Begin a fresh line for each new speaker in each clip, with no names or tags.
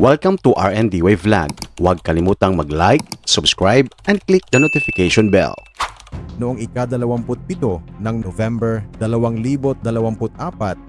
Welcome to RND Wave Vlog. Huwag kalimutang mag-like, subscribe, and click the notification bell.
Noong ika-27 ng November 2024,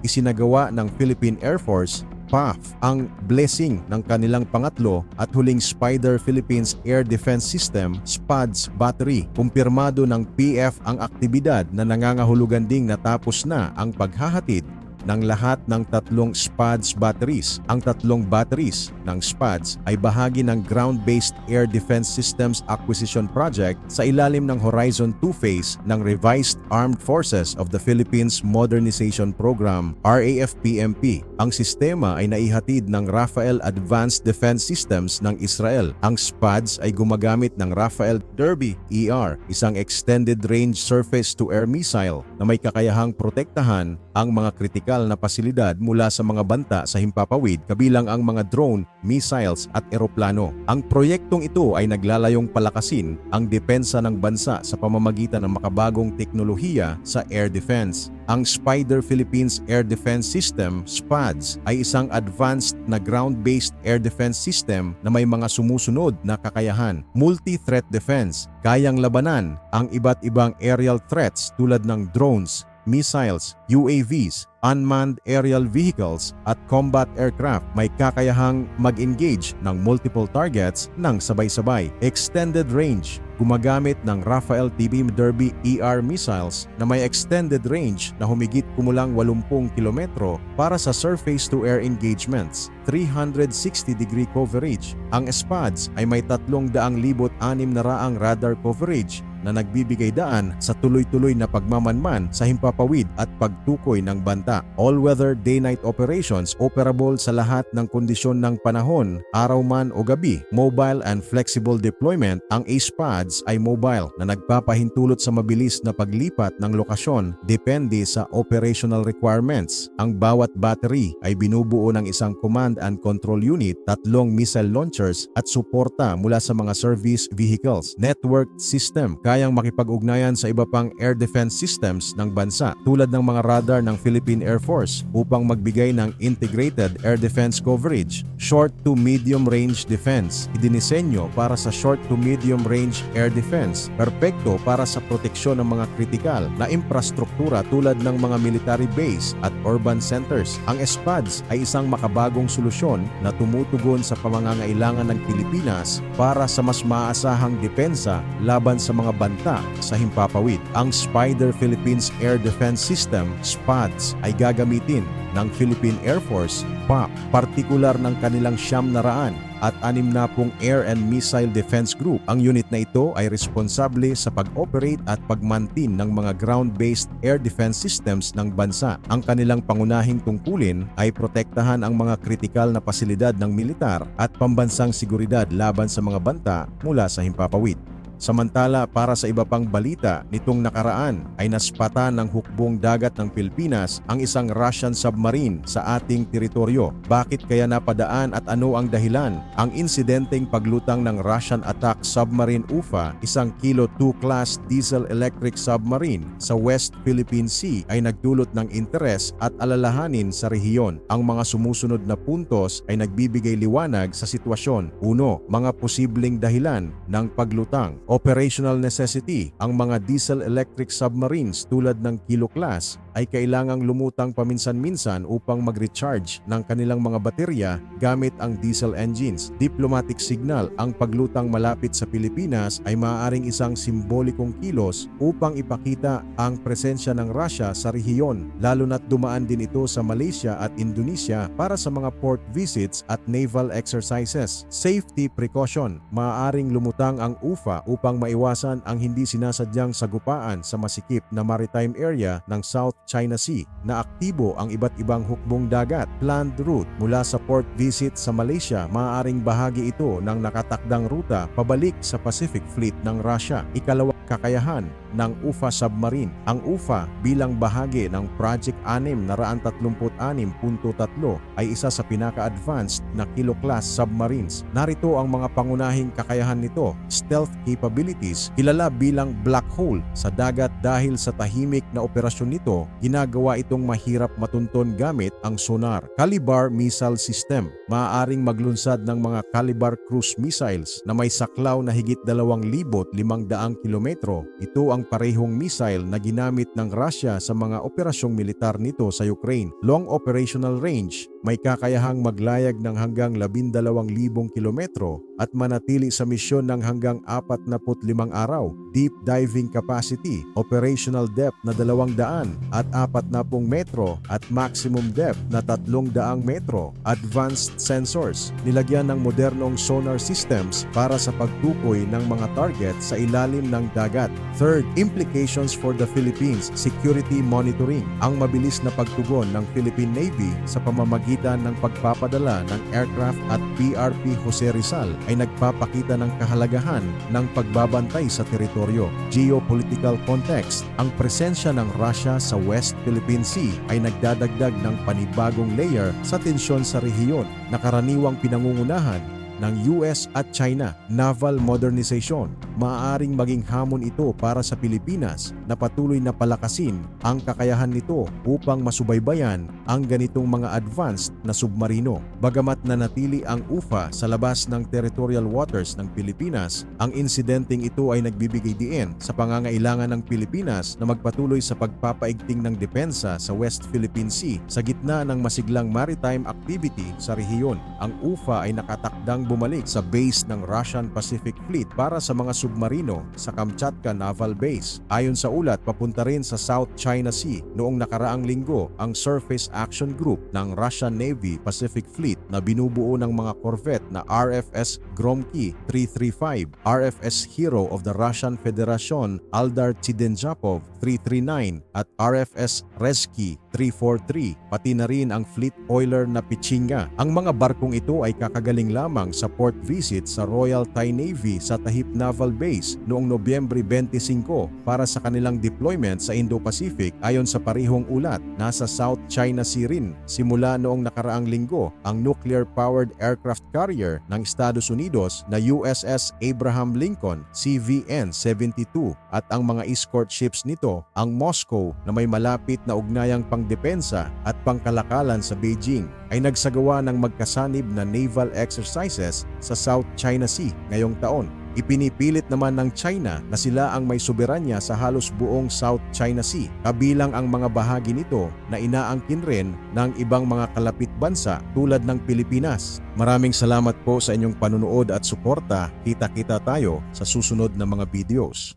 isinagawa ng Philippine Air Force PAF ang blessing ng kanilang pangatlo at huling Spider Philippines Air Defense System SPADS battery. Kumpirmado ng PF ang aktibidad na nangangahulugan ding natapos na ang paghahatid ng lahat ng tatlong SPADS batteries. Ang tatlong batteries ng SPADS ay bahagi ng Ground-Based Air Defense Systems Acquisition Project sa ilalim ng Horizon 2 phase ng Revised Armed Forces of the Philippines Modernization Program RAFPMP. Ang sistema ay naihatid ng Rafael Advanced Defense Systems ng Israel. Ang SPADS ay gumagamit ng Rafael Derby ER, isang extended range surface-to-air missile na may kakayahang protektahan ang mga kritikal na pasilidad mula sa mga banta sa himpapawid kabilang ang mga drone, missiles at eroplano. Ang proyektong ito ay naglalayong palakasin ang depensa ng bansa sa pamamagitan ng makabagong teknolohiya sa air defense. Ang Spider Philippines Air Defense System, SPADS, ay isang advanced na ground-based air defense system na may mga sumusunod na kakayahan. Multi-threat defense, kayang labanan ang iba't ibang aerial threats tulad ng drones, missiles, UAVs, unmanned aerial vehicles at combat aircraft may kakayahang mag-engage ng multiple targets ng sabay-sabay. Extended range, gumagamit ng Rafael TB Derby ER missiles na may extended range na humigit kumulang 80 kilometro para sa surface-to-air engagements. 360-degree coverage. Ang SPADS ay may 300,600 na raang radar coverage na nagbibigay daan sa tuloy-tuloy na pagmamanman sa himpapawid at pagtukoy ng banta. All-weather day-night operations operable sa lahat ng kondisyon ng panahon, araw man o gabi. Mobile and flexible deployment, ang ASPADS ay mobile na nagpapahintulot sa mabilis na paglipat ng lokasyon depende sa operational requirements. Ang bawat battery ay binubuo ng isang command and control unit, tatlong missile launchers at suporta mula sa mga service vehicles. Networked system, kayang makipag-ugnayan sa iba pang air defense systems ng bansa tulad ng mga radar ng Philippine Air Force upang magbigay ng integrated air defense coverage. Short to medium range defense, idinisenyo para sa short to medium range air defense, perpekto para sa proteksyon ng mga kritikal na infrastruktura tulad ng mga military base at urban centers. Ang SPADS ay isang makabagong solusyon na tumutugon sa pamangangailangan ng Pilipinas para sa mas maasahang depensa laban sa mga banta sa himpapawid. Ang Spider Philippines Air Defense System, SPADS, ay gagamitin ng Philippine Air Force, PAP, partikular ng kanilang siyam na raan at anim na pong Air and Missile Defense Group. Ang unit na ito ay responsable sa pag-operate at pagmantin ng mga ground-based air defense systems ng bansa. Ang kanilang pangunahing tungkulin ay protektahan ang mga kritikal na pasilidad ng militar at pambansang seguridad laban sa mga banta mula sa himpapawid. Samantala para sa iba pang balita nitong nakaraan ay naspata ng hukbong dagat ng Pilipinas ang isang Russian submarine sa ating teritoryo. Bakit kaya napadaan at ano ang dahilan? Ang insidenteng paglutang ng Russian attack submarine UFA, isang Kilo 2 class diesel electric submarine sa West Philippine Sea ay nagdulot ng interes at alalahanin sa rehiyon. Ang mga sumusunod na puntos ay nagbibigay liwanag sa sitwasyon. Uno, mga posibleng dahilan ng paglutang. Operational necessity, ang mga diesel-electric submarines tulad ng Kilo Class ay kailangang lumutang paminsan-minsan upang mag-recharge ng kanilang mga baterya gamit ang diesel engines. Diplomatic signal, ang paglutang malapit sa Pilipinas ay maaaring isang simbolikong kilos upang ipakita ang presensya ng Russia sa rehiyon, lalo na't dumaan din ito sa Malaysia at Indonesia para sa mga port visits at naval exercises. Safety precaution, maaaring lumutang ang UFA upang maiwasan ang hindi sinasadyang sagupaan sa masikip na maritime area ng South China Sea na aktibo ang iba't ibang hukbong dagat. Planned route mula sa port visit sa Malaysia, maaaring bahagi ito ng nakatakdang ruta pabalik sa Pacific Fleet ng Russia. Ikalawang kakayahan, ng UFA submarine. Ang UFA bilang bahagi ng Project 6 na 136.3 ay isa sa pinaka-advanced na kilo-class submarines. Narito ang mga pangunahing kakayahan nito, stealth capabilities, kilala bilang black hole sa dagat dahil sa tahimik na operasyon nito, ginagawa itong mahirap matunton gamit ang sonar. Calibar Missile System, maaaring maglunsad ng mga Calibar cruise missiles na may saklaw na higit 2,500 kilometro. Ito ang parehong missile na ginamit ng Russia sa mga operasyong militar nito sa Ukraine. Long operational range, may kakayahang maglayag ng hanggang 12,000 kilometro at manatili sa misyon ng hanggang 45 araw. Deep diving capacity, operational depth na 200 at 40 metro at maximum depth na 300 metro. Advanced sensors, nilagyan ng modernong sonar systems para sa pagtukoy ng mga target sa ilalim ng dagat. Third, implications for the Philippines, security monitoring. Ang mabilis na pagtugon ng Philippine Navy sa pamamagitan ng pagpapadala ng aircraft at PRP Jose Rizal ay nagpapakita ng kahalagahan ng pagbabantay sa teritoryo. Geopolitical context, ang presensya ng Russia sa West Philippine Sea ay nagdadagdag ng panibagong layer sa tensyon sa rehiyon na karaniwang pinangungunahan ng US at China naval modernization. Maaaring maging hamon ito para sa Pilipinas na patuloy na palakasin ang kakayahan nito upang masubaybayan ang ganitong mga advanced na submarino. Bagamat nanatili ang UFA sa labas ng territorial waters ng Pilipinas, ang insidenteng ito ay nagbibigay diin sa pangangailangan ng Pilipinas na magpatuloy sa pagpapaigting ng depensa sa West Philippine Sea sa gitna ng masiglang maritime activity sa rehiyon. Ang UFA ay nakatakdang bumalik sa base ng Russian Pacific Fleet para sa mga submarino sa Kamchatka Naval Base. Ayon sa ulat, papunta rin sa South China Sea noong nakaraang linggo ang Surface Action Group ng Russian Navy Pacific Fleet na binubuo ng mga corvette na RFS Gromky 335, RFS Hero of the Russian Federation Aldar Chidenjapov 339 at RFS Resky 343, pati na rin ang fleet oiler na Pichinga. Ang mga barkong ito ay kakagaling lamang sa port visit sa Royal Thai Navy sa Tahip Naval Base noong Nobyembre 25 para sa kanilang deployment sa Indo-Pacific ayon sa parihong ulat. Nasa South China Sea rin simula noong nakaraang linggo ang nuclear-powered aircraft carrier ng Estados Unidos na USS Abraham Lincoln CVN-72 at ang mga escort ships nito ang Moscow na may malapit na ugnayang pangdepensa at pangkalakalan sa Beijing ay nagsagawa ng magkasanib na naval exercises sa South China Sea ngayong taon. Ipinipilit naman ng China na sila ang may soberanya sa halos buong South China Sea, kabilang ang mga bahagi nito na inaangkin rin ng ibang mga kalapit bansa tulad ng Pilipinas. Maraming salamat po sa inyong panunood at suporta. Kita-kita tayo sa susunod na mga videos.